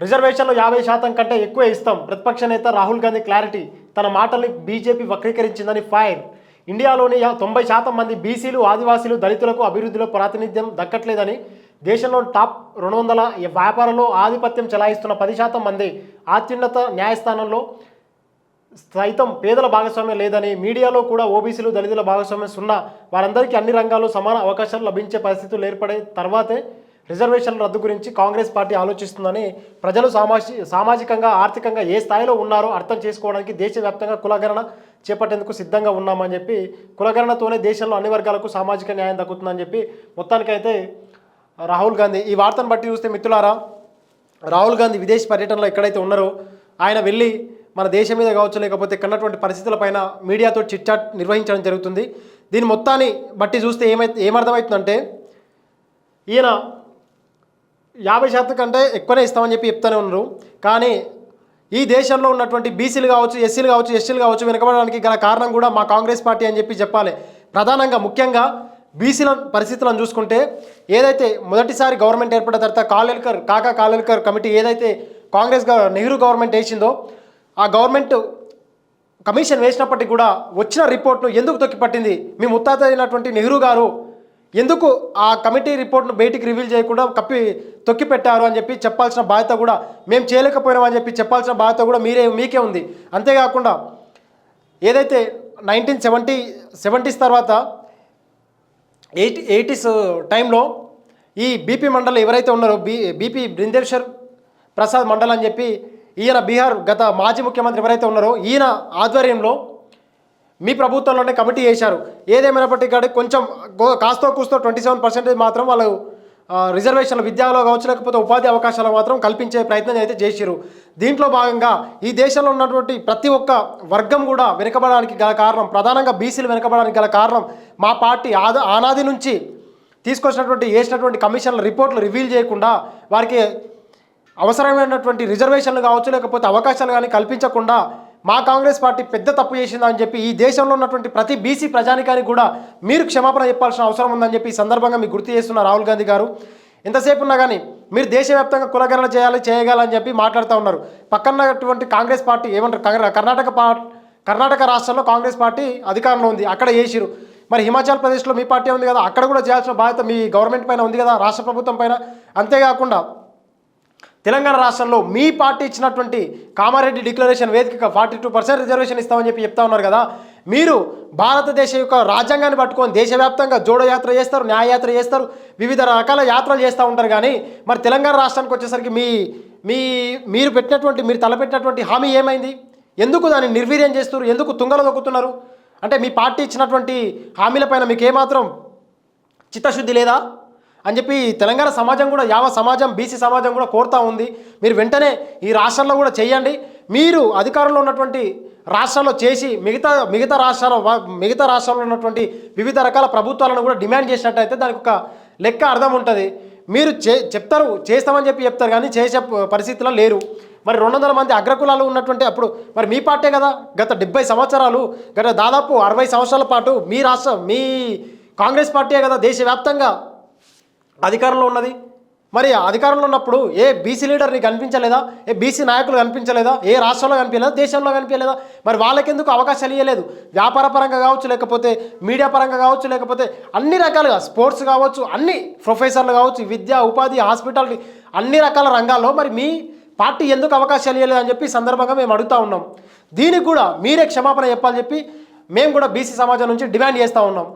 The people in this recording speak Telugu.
రిజర్వేషన్లు యాభై శాతం కంటే ఎక్కువ ఇస్తాం. ప్రతిపక్ష నేత రాహుల్ గాంధీ క్లారిటీ తన మాటల్ని బీజేపీ వక్రీకరించిందని ఫైర్. ఇండియాలోని తొంభై శాతం మంది బీసీలు ఆదివాసీలు దళితులకు అభివృద్ధిలో ప్రాతినిధ్యం దక్కట్లేదని దేశంలో టాప్ రెండు వందల వ్యాపారంలో ఆధిపత్యం చెలాయిస్తున్న పది శాతం మంది అత్యున్నత న్యాయస్థానంలో సైతం పేదల భాగస్వామ్యం లేదని మీడియాలో కూడా ఓబీసీలు దళితుల భాగస్వామ్యం సున్నా వారందరికీ అన్ని రంగాల్లో సమాన అవకాశాలు లభించే పరిస్థితులు ఏర్పడే తర్వాతే రిజర్వేషన్ల రద్దు గురించి కాంగ్రెస్ పార్టీ ఆలోచిస్తుందని ప్రజలు సామాజి సామాజికంగా ఆర్థికంగా ఏ స్థాయిలో ఉన్నారో అర్థం చేసుకోవడానికి దేశవ్యాప్తంగా కులగణన చేపట్టేందుకు సిద్ధంగా ఉన్నామని చెప్పి కులగణనతోనే దేశంలో అన్ని వర్గాలకు సామాజిక న్యాయం దక్కుతుందని చెప్పి మొత్తానికైతే రాహుల్ గాంధీ ఈ వార్తను బట్టి చూస్తే మిత్రులారా రాహుల్ గాంధీ విదేశీ పర్యటనలో ఎక్కడైతే ఉన్నారో ఆయన వెళ్ళి మన దేశం మీద కావచ్చు లేకపోతే కన్నటువంటి పరిస్థితులపైన మీడియాతో చిట్చాట్ నిర్వహించడం జరుగుతుంది. దీని మొత్తాన్ని బట్టి చూస్తే ఏమైతే ఏమర్థమవుతుందంటే ఈయన యాభై శాతం కంటే ఎక్కువనే ఇస్తామని చెప్పి చెప్తూనే ఉన్నారు. కానీ ఈ దేశంలో ఉన్నటువంటి బీసీలు కావచ్చు ఎస్సీలు కావచ్చు ఎస్సీలు కావచ్చు వెనుకబడడానికి గల కారణం కూడా మా కాంగ్రెస్ పార్టీ అని చెప్పి చెప్పాలి. ప్రధానంగా ముఖ్యంగా బీసీల పరిస్థితులను చూసుకుంటే ఏదైతే మొదటిసారి గవర్నమెంట్ ఏర్పడిన తర్వాత కాలేల్కర్ కాకా కాలేల్కర్ కమిటీ ఏదైతే కాంగ్రెస్ నెహ్రూ గవర్నమెంట్ వేసిందో ఆ గవర్నమెంట్ కమిషన్ వేసినప్పటికీ కూడా వచ్చిన రిపోర్ట్ను ఎందుకు తొక్కిపట్టింది? మీ ముత్తాత అయినటువంటి నెహ్రూ గారు ఎందుకు ఆ కమిటీ రిపోర్ట్ను బయటికి రివీల్ చేయకుండా కప్పి తొక్కి పెట్టారు అని చెప్పి చెప్పాల్సిన బాధ్యత కూడా మేము చేయలేకపోయినామని చెప్పి చెప్పాల్సిన బాధ్యత కూడా మీరే మీకే ఉంది. అంతేకాకుండా ఏదైతే నైన్టీన్ సెవెంటీ సెవెంటీస్ తర్వాత ఎయిటీ ఎయిటీస్ టైంలో ఈ బీపీ మండలి ఎవరైతే ఉన్నారో బీ బీపీ బృందేశ్వర్ ప్రసాద్ మండల్ అని చెప్పి ఈయన బీహార్ గత మాజీ ముఖ్యమంత్రి ఎవరైతే ఉన్నారో ఈయన ఆధ్వర్యంలో మీ ప్రభుత్వంలోనే కమిటీ చేశారు ఏదేమైనప్పటికీ కానీ కొంచెం కాస్తో కూస్తో ట్వంటీ సెవెన్ పర్సెంటేజ్ మాత్రం వాళ్ళు రిజర్వేషన్ రిజర్వేషన్లు విద్యాలో కావచ్చు లేకపోతే ఉపాధి అవకాశాలు మాత్రం కల్పించే ప్రయత్నం అయితే చేసిరు దీంట్లో భాగంగా ఈ దేశంలో ఉన్నటువంటి ప్రతి ఒక్క వర్గం కూడా వెనుకబడడానికి గల కారణం ప్రధానంగా బీసీలు వెనుకబడడానికి గల కారణం మా పార్టీ ఆద ఆనాది నుంచి తీసుకొచ్చినటువంటి వేసినటువంటి కమిషన్ల రిపోర్ట్లు రివీల్ చేయకుండా వారికి అవసరమైనటువంటి రిజర్వేషన్లు కావచ్చు లేకపోతే అవకాశాలు కానీ కల్పించకుండా మా కాంగ్రెస్ పార్టీ పెద్ద తప్పు చేసిందని చెప్పి ఈ దేశంలో ఉన్నటువంటి ప్రతి బీసీ ప్రజానికానికి కూడా మీరు క్షమాపణ చెప్పాల్సిన అవసరం ఉందని చెప్పి ఈ సందర్భంగా మీకు గుర్తు చేస్తున్న రాహుల్ గాంధీ గారు. ఎంతసేపు ఉన్నా కానీ మీరు దేశవ్యాప్తంగా కులగణన చేయాలి చేయగలని చెప్పి మాట్లాడుతూ ఉన్నారు. పక్కనటువంటి కాంగ్రెస్ పార్టీ ఏమంటారు? కర్ణాటక పా కర్ణాటక రాష్ట్రంలో కాంగ్రెస్ పార్టీ అధికారంలో ఉంది అక్కడ చేసిరు. మరి హిమాచల్ ప్రదేశ్లో మీ పార్టీ ఉంది కదా అక్కడ కూడా చేయాల్సిన బాధ్యత మీ గవర్నమెంట్ పైన ఉంది కదా రాష్ట్ర ప్రభుత్వం పైన? అంతేకాకుండా తెలంగాణ రాష్ట్రంలో మీ పార్టీ ఇచ్చినటువంటి కామారెడ్డి డిక్లరేషన్ వేదిక ఫార్టీ టూ పర్సెంట్ రిజర్వేషన్ ఇస్తామని చెప్పి చెప్తా ఉన్నారు కదా. మీరు భారతదేశ యొక్క రాజ్యాంగాన్ని పట్టుకొని దేశవ్యాప్తంగా జోడో యాత్ర చేస్తారు న్యాయయాత్ర చేస్తారు వివిధ రకాల యాత్రలు చేస్తూ ఉంటారు కానీ మరి తెలంగాణ రాష్ట్రానికి వచ్చేసరికి మీ మీ మీరు పెట్టినటువంటి మీరు తలపెట్టినటువంటి హామీ ఏమైంది? ఎందుకు దాన్ని నిర్వీర్యం చేస్తున్నారు? ఎందుకు తుంగలో దొక్కుతున్నారు? అంటే మీ పార్టీ ఇచ్చినటువంటి హామీలపైన మీకు ఏమాత్రం చిత్తశుద్ధి లేదా? అని చెప్పి తెలంగాణ సమాజం కూడా యావ సమాజం బీసీ సమాజం కూడా కోరుతూ ఉంది. మీరు వెంటనే ఈ రాష్ట్రంలో కూడా చేయండి. మీరు అధికారంలో ఉన్నటువంటి రాష్ట్రాల్లో చేసి మిగతా మిగతా రాష్ట్రాల మిగతా రాష్ట్రాల్లో ఉన్నటువంటి వివిధ రకాల ప్రభుత్వాలను కూడా డిమాండ్ చేసినట్టయితే దానికి ఒక లెక్క అర్థం ఉంటుంది. మీరు చే చెప్తారు చేస్తామని చెప్పి చెప్తారు కానీ చేసే పరిస్థితిలో లేరు. మరి రెండు వందల మంది అగ్రకులాలు ఉన్నటువంటి అప్పుడు మరి మీ పార్టీ కదా. గత డెబ్బై సంవత్సరాలు గత దాదాపు అరవై సంవత్సరాల పాటు మీ రాష్ట్ర మీ కాంగ్రెస్ పార్టీయే కదా దేశవ్యాప్తంగా అధికారంలో ఉన్నది? మరి అధికారంలో ఉన్నప్పుడు ఏ బీసీ లీడర్ నీకు కనిపించలేదా? ఏ బీసీ నాయకులు కనిపించలేదా? ఏ రాష్ట్రంలో కనిపించలేదా? దేశంలో కనిపించలేదా? మరి వాళ్ళకెందుకు అవకాశాలు ఇవ్వలేదు వ్యాపార పరంగా కావచ్చు లేకపోతే మీడియా పరంగా కావచ్చు లేకపోతే అన్ని రకాలుగా స్పోర్ట్స్ కావచ్చు అన్ని ప్రొఫెసర్లు కావచ్చు విద్య ఉపాధి హాస్పిటల్ అన్ని రకాల రంగాల్లో మరి మీ పార్టీ ఎందుకు అవకాశాలు ఇవ్వలేదు అని చెప్పి సందర్భంగా మేము అడుగుతూ ఉన్నాం. దీనికి కూడా మీరే క్షమాపణ చెప్పాలని చెప్పి మేము కూడా బీసీ సమాజం నుంచి డిమాండ్ చేస్తూ ఉన్నాం.